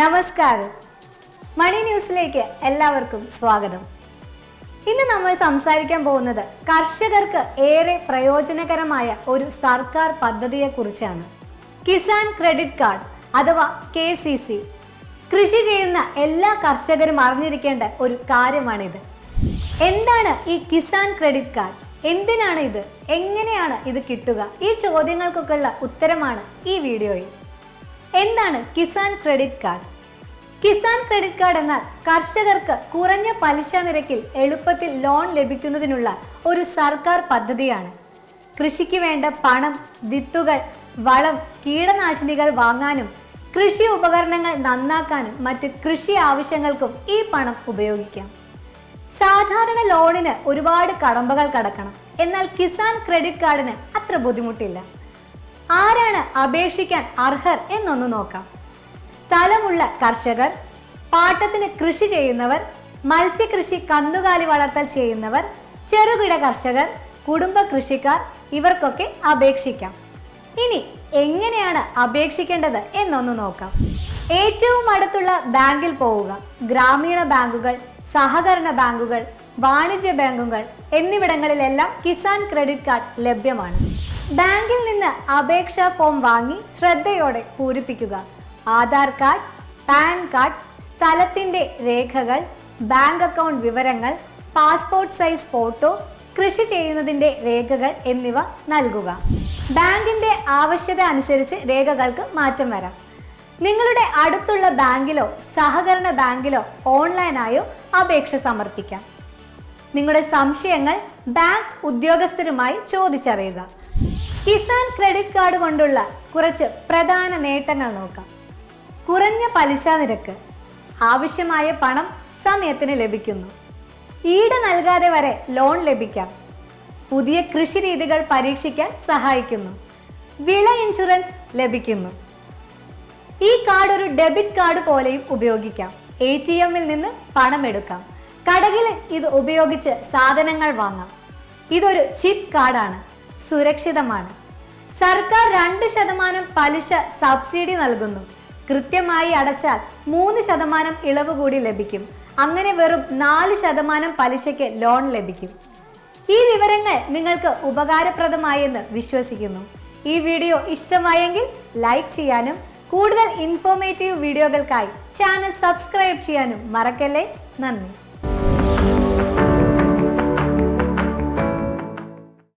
നമസ്കാരം. മണി ന്യൂസിലേക്ക് എല്ലാവർക്കും സ്വാഗതം. ഇന്ന് നമ്മൾ സംസാരിക്കാൻ പോകുന്നത് കർഷകർക്ക് ഏറെ പ്രയോജനകരമായ ഒരു സർക്കാർ പദ്ധതിയെ കുറിച്ചാണ് കിസാൻ ക്രെഡിറ്റ് കാർഡ് അഥവാ കെ സി സി. കൃഷി ചെയ്യുന്ന എല്ലാ കർഷകരും അറിഞ്ഞിരിക്കേണ്ട ഒരു കാര്യമാണിത്. എന്താണ് ഈ കിസാൻ ക്രെഡിറ്റ് കാർഡ്? എന്തിനാണ് ഇത്? എങ്ങനെയാണ് ഇത് കിട്ടുക? ഈ ചോദ്യങ്ങൾക്കൊക്കെയുള്ള ഉത്തരമാണ് ഈ വീഡിയോയിൽ. എന്താണ് Kisan credit card? Kisan credit card എന്നാൽ കർഷകർക്ക് കുറഞ്ഞ പലിശ നിരക്കിൽ എളുപ്പത്തിൽ ലോൺ ലഭിക്കുന്നതിനുള്ള ഒരു സർക്കാർ പദ്ധതിയാണ്. കൃഷിക്ക് വേണ്ട പണം വിത്തുകൾ വളം കീടനാശിനികൾ വാങ്ങാനും കൃഷി ഉപകരണങ്ങൾ നന്നാക്കാനും മറ്റ് കൃഷി ആവശ്യങ്ങൾക്കും ഈ പണം ഉപയോഗിക്കാം. സാധാരണ ലോണിന് ഒരുപാട് കടമ്പകൾ കടക്കണം. എന്നാൽ കിസാൻ ക്രെഡിറ്റ് കാർഡിന് അത്ര ബുദ്ധിമുട്ടില്ല. ആരാണ് അപേക്ഷിക്കാൻ അർഹർ എന്നൊന്ന് നോക്കാം. സ്ഥലമുള്ള കർഷകർ പാട്ടത്തിന് കൃഷി ചെയ്യുന്നവർ മത്സ്യകൃഷി കന്നുകാലി വളർത്തൽ ചെയ്യുന്നവർ ചെറുകിട കർഷകർ കുടുംബ കൃഷിക്കാർ ഇവർക്കൊക്കെ അപേക്ഷിക്കാം. ഇനി എങ്ങനെയാണ് അപേക്ഷിക്കേണ്ടത് എന്നൊന്ന് നോക്കാം. ഏറ്റവും അടുത്തുള്ള ബാങ്കിൽ പോവുക. ഗ്രാമീണ ബാങ്കുകൾ സഹകരണ ബാങ്കുകൾ വാണിജ്യ ബാങ്കുകൾ എന്നിവിടങ്ങളിലെല്ലാം കിസാൻ ക്രെഡിറ്റ് കാർഡ് ലഭ്യമാണ്. ബാങ്കിൽ നിന്ന് അപേക്ഷാ ഫോം വാങ്ങി ശ്രദ്ധയോടെ പൂരിപ്പിക്കുക. ആധാർ കാർഡ് പാൻ കാർഡ് സ്ഥലത്തിന്റെ രേഖകൾ ബാങ്ക് അക്കൗണ്ട് വിവരങ്ങൾ പാസ്പോർട്ട് സൈസ് ഫോട്ടോ കൃഷി ചെയ്യുന്നതിന്റെ രേഖകൾ എന്നിവ നൽകുക. ബാങ്കിന്റെ ആവശ്യത അനുസരിച്ച് രേഖകൾക്ക് മാറ്റം വരാം. നിങ്ങളുടെ അടുത്തുള്ള ബാങ്കിലോ സഹകരണ ബാങ്കിലോ ഓൺലൈനായോ അപേക്ഷ സമർപ്പിക്കാം. നിങ്ങളുടെ സംശയങ്ങൾ ബാങ്ക് ഉദ്യോഗസ്ഥരുമായി ചോദിച്ചറിയുക. കിസാൻ ക്രെഡിറ്റ് കാർഡ് കൊണ്ടുള്ള കുറച്ച് പ്രധാന നേട്ടങ്ങൾ നോക്കാം. കുറഞ്ഞ പലിശ നിരക്ക് ആവശ്യമായ പണം സമയത്തിന് ലഭിക്കുന്നു. ഈട് നൽകാതെ വരെ ലോൺ ലഭിക്കാം. പുതിയ കൃഷി രീതികൾ പരീക്ഷിക്കാൻ സഹായിക്കുന്നു. വിള ഇൻഷുറൻസ് ലഭിക്കുന്നു. ഈ കാർഡ് ഒരു ഡെബിറ്റ് കാർഡ് പോലെയും ഉപയോഗിക്കാം. എ ടി എമ്മിൽ നിന്ന് പണം എടുക്കാം. കടകളിൽ ഇത് ഉപയോഗിച്ച് സാധനങ്ങൾ വാങ്ങാം. ഇതൊരു ചിപ്പ് കാർഡാണ്. സുരക്ഷിതമാണ്. സർക്കാർ രണ്ട് ശതമാനം പലിശ സബ്സിഡി നൽകുന്നു. കൃത്യമായി അടച്ചാൽ മൂന്ന് ശതമാനം ഇളവ് കൂടി ലഭിക്കും. അങ്ങനെ വെറും നാല് ശതമാനം പലിശയ്ക്ക് ലോൺ ലഭിക്കും. ഈ വിവരങ്ങൾ നിങ്ങൾക്ക് ഉപകാരപ്രദമായെന്ന് വിശ്വസിക്കുന്നു. ഈ വീഡിയോ ഇഷ്ടമായെങ്കിൽ ലൈക്ക് ചെയ്യാനും കൂടുതൽ ഇൻഫോർമേറ്റീവ് വീഡിയോകൾക്കായി ചാനൽ സബ്സ്ക്രൈബ് ചെയ്യാനും മറക്കല്ലേ? നന്ദി.